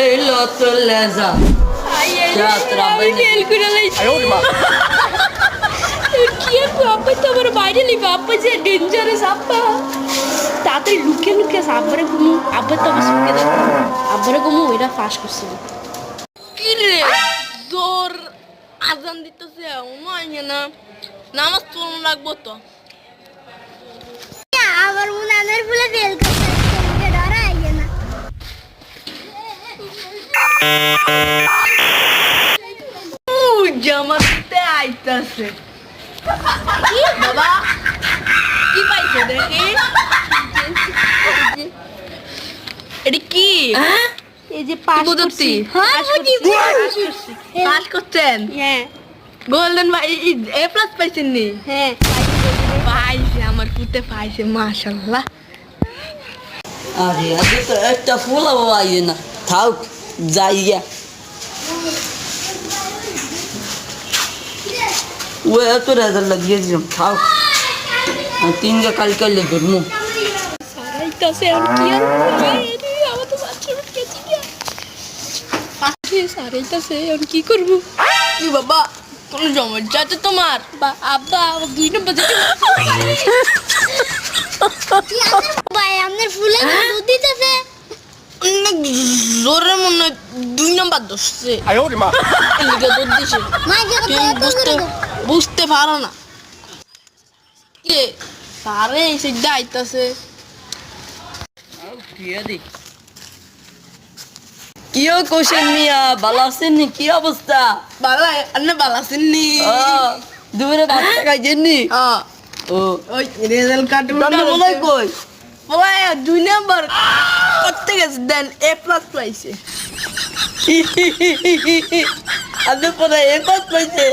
এই লো তোর লেজা তাড়াতাড়ি লুকিয়ে লুকিয়ে আব্বারে ঘুমু। আব্বা তো আমার সঙ্গে আব্বারে ঘুমু ওইটা ফাঁস করছিল কি রে? জোর আজান দিতেছে নয় না। নামাজ লাগবো তো। আমার মুনানের ফুলে ফেল করতে তোমাকে ডরা আইয়ে না জামা দিতে আইতাছে বাবা কি পাইছো দেখি এটা কি এই যে পাস বুঝছি হ্যাঁ পাস করছেন হ্যাঁ গোল্ডেন এ প্লাস পাইছেন নি হ্যাঁ পাইছে আমার পুতে পাইছে মাশাল্লাহ আরে আগে তো একটা ফুলাও আইয়ে না থাক যাই গিয়া ও এত রেজাল্ট লাগিয়ে দিলাম থাক তিনটা কালকে ধরমু সারাইতাছে আর কি আর করবে? এরে, আমার তো বাচ্চা উঠেছে কি আর? পাশে সারাইতাছে আর কি করব কি বাবা কোন সমস্যা আছে তোমার বা আব্বা আমার দুই নম্বর যেতে ভাই আপনার ফুলে দুধ দিতেছে অনেক জোরে মনে হয় দুই নাম্বার ধরছে? বুঝতে বুঝতে পারো না। কে? সারে এসে যাইতাছে কিও অবস্থা? বালা আন্নে বালাসিন নি দূরে ভাত ও। ওই রেজাল্ট কার্ড কই? দুই নাম্বার। করতে গেছে দেন এ প্লাস আদে পড়া একত পাইছে।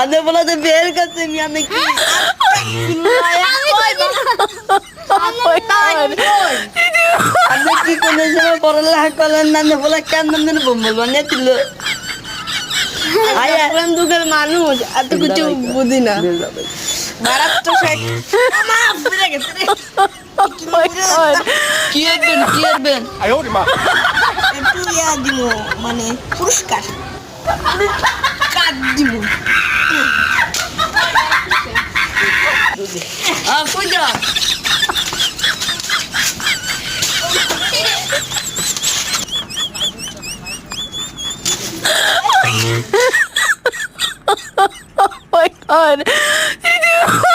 আদে পড়া তো বের কাছে আপনি কি কোনো সময় পড়ালেখা করলেন না আদে পড়া কেন দিন বম্বল বানিয়েছিল আয়া। দুগের মানুষ এত কিছু বুঝি না। মারাত্মক মাফ করে গেছে কি করবেন কি করবেন? আয় মা। ইয়া দিব মানে পুরস্কার। কার্ড দিব আহ কই যা